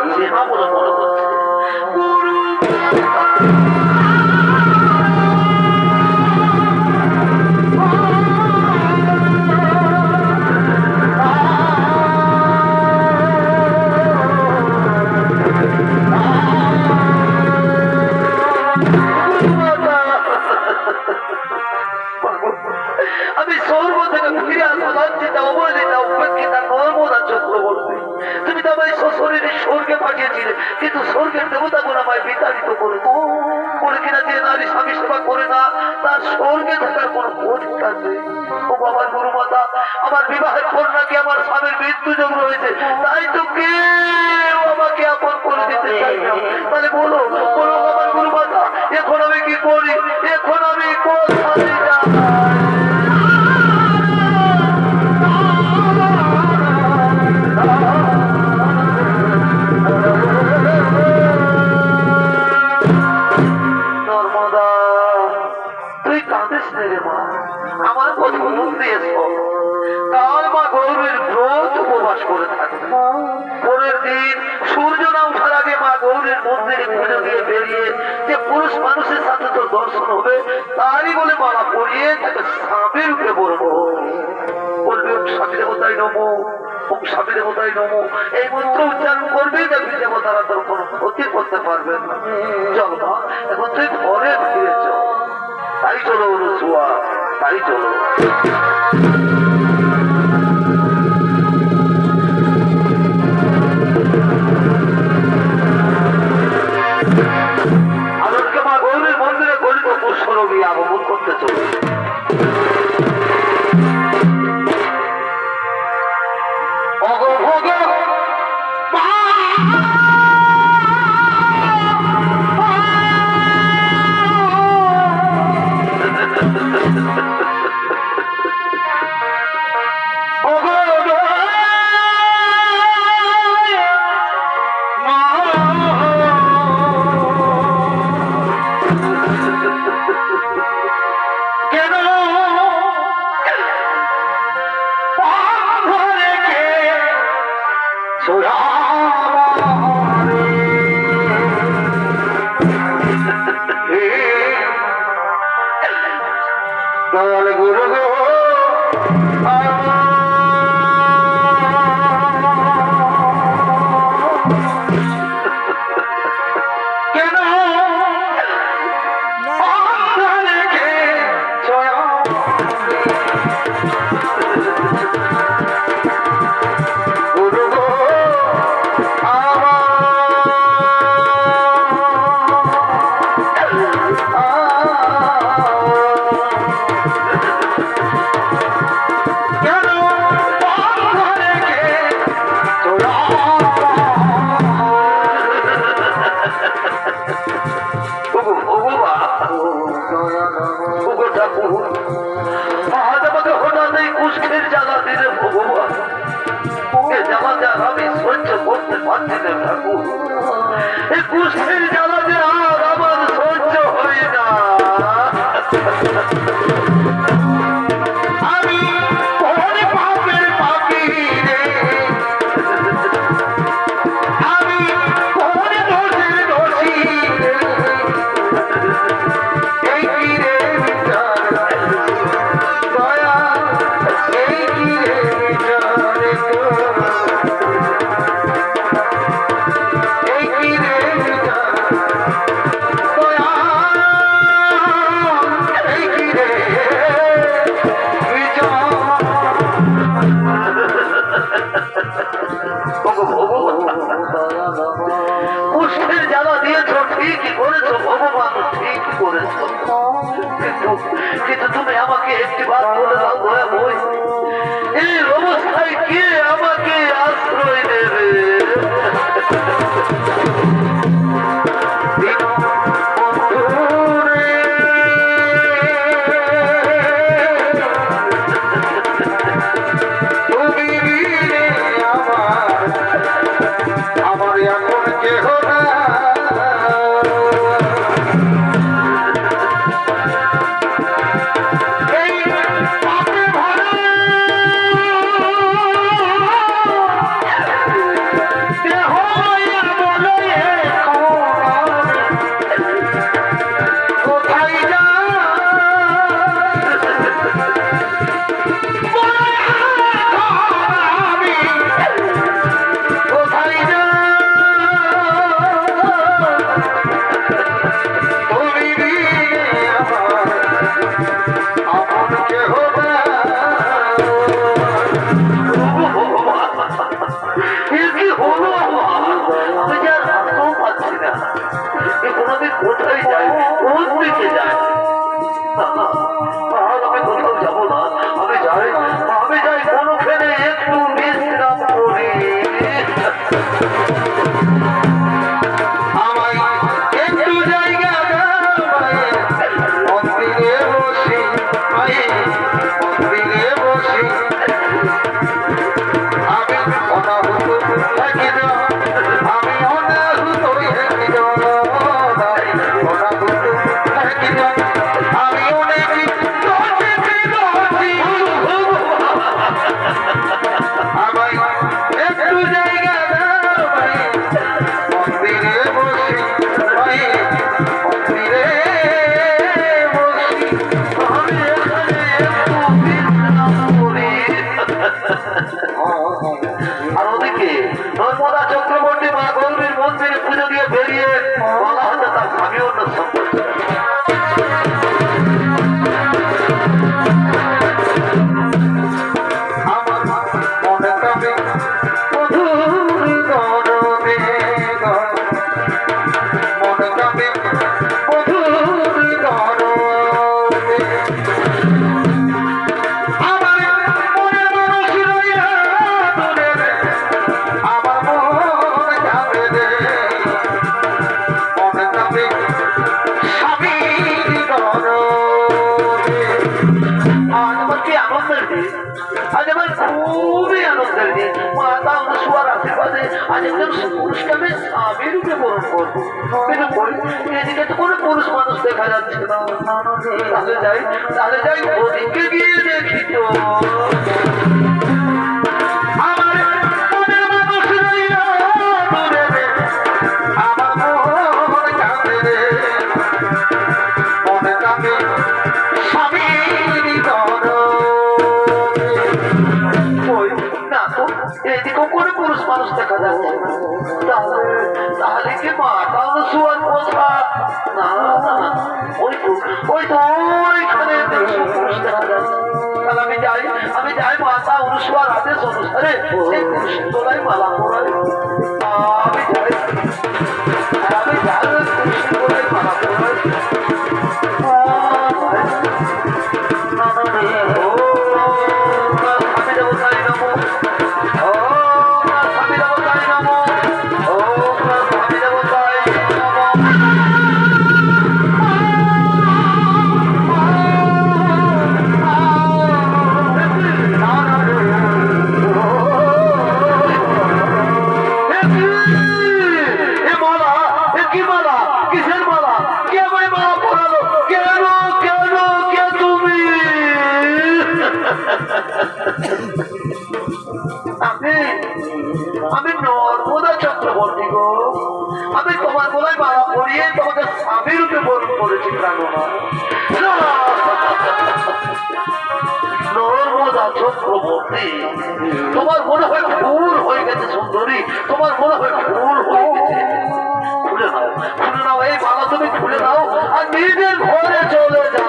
কণ্ঠস্বর আমার পাঠিয়েছিলে কিন্তু স্বর্গের আমায় বিতাড়িত করেছে বলে কিনা যে নারী স্বামী সেবা করে না, তার স্বর্গে থাকার কোনো অধিকার নেই। ও বাবার আমার বিবাহের পর নাকি আমার স্বামীর মৃত্যু যোগ রয়েছে। তাই তো কেউ আমাকে আপন করে দিতে চাই তাহলে বলো বলো আমার এখন আমি কি করি? এখন মন্দিরে এসো কাল মা গৌরীর ব্রত উপবাস করে থাকবে দিন সূর্য না ওঠার আগে মা গৌরীর মন্দিরে পুজো দিয়ে বেরিয়ে যে পুরুষ মানুষের সাথে তোর দর্শন হবে, তারই বলে মালা পরিয়ে তাকে স্বামী রূপে বলব। বলবে স্বামী দেবতাই নমো, ওম স্বামী দেবতাই নমো। এই মন্ত্র উচ্চারণ করবেই দেবী দেবতারা তোর কোনো ক্ষতি করতে পারবে না। চল এখন তুই ঘরে ফিরে তাই চলো অনুসুয়া তাই চলো আজকে মা গৌরীর মন্দিরে গলিত পুষ্করণী আগমন করতে চলে ওগো ঠাকুর আজ দিলে এ জ্বালাতে আর আমি সহ্য করতে পারছি না ঠাকুর এই কুষ্ঠের জ্বালাতে আর আমার সহ্য হয় না তুমি আমাকে একটি বার বলে তার স্বামী অন্য কিন্তু পুরুষ মানুষ দেখা যাচ্ছে না তাহলে যাই তাহলে যাই ওদিকে গিয়ে দেখি তো। এদিকেও কোনো পুরুষ মানুষ দেখা যাচ্ছে। তাহলে কি মাতা অনুসুয়ার কথা না ওই তো ওই তো ওইখানে পুরুষ দেখা যাচ্ছে আমি যাই আমি যাই মাতা অনুসুয়ার আদেশ অনুসারে সেই পুরুষের তোলাই মালা পরাই আমি যাই আমি যাই ওই পুরুষের তোলাই মালা পরাই আমি মালা তোমাদের তোমাকে স্বামী রূপে বরণ করেছি তোমার মনে হয় ভুল হয়ে গেছে সুন্দরী তোমার মনে হয় ভুল হয়ে গেছে খুলে নাও খুলে নাও এই বাবা তুমি খুলে নাও আর নিজের ঘরে চলে যাও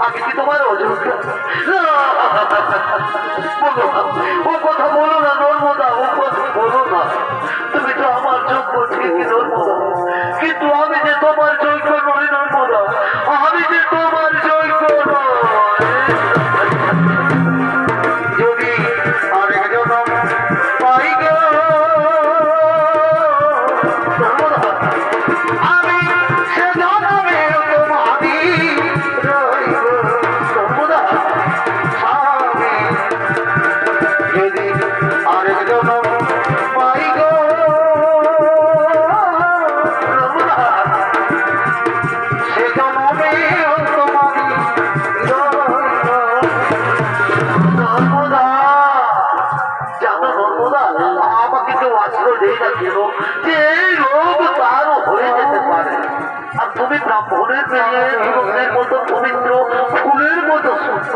আমি কি তোমার অযোগ্য ও কথা বলো না। নর্মদা ও কথা বলো না তুমি তো আমার যোগ্য ঠিকই নর্মদা কিন্তু আমি যে তোমার যোগ্য নই নর্মদা দেয় না কেন যে এই রোগ তারও হয়ে যেতে পারে আর তুমি ব্রাহ্মণের মেয়ে মতো পবিত্র ফুলের মতো সুস্থ।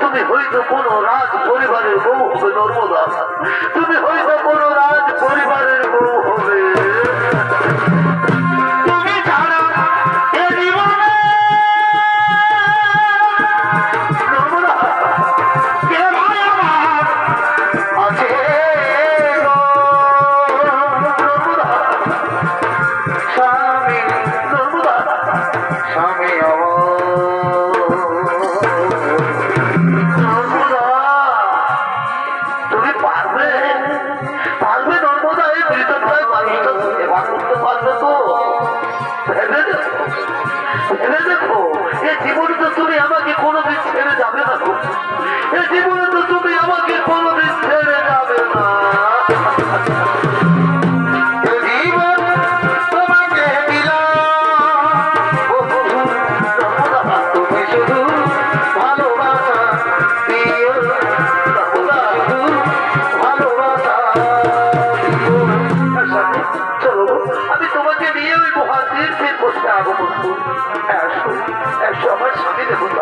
তুমি হয়তো কোনো রাজ পরিবারের বউ হবে, নর্মদা। তুমি হয়তো কোনো রাজ পরিবারের বউ হবে। তুমি আমাকে কোনোদিন ছেড়ে যাবে না এই জীবনে তো তুমি আমাকে কোনোদিন মহাতীর্থের পথে আগমন করব। এসো এসো আমার স্বামী দেবতা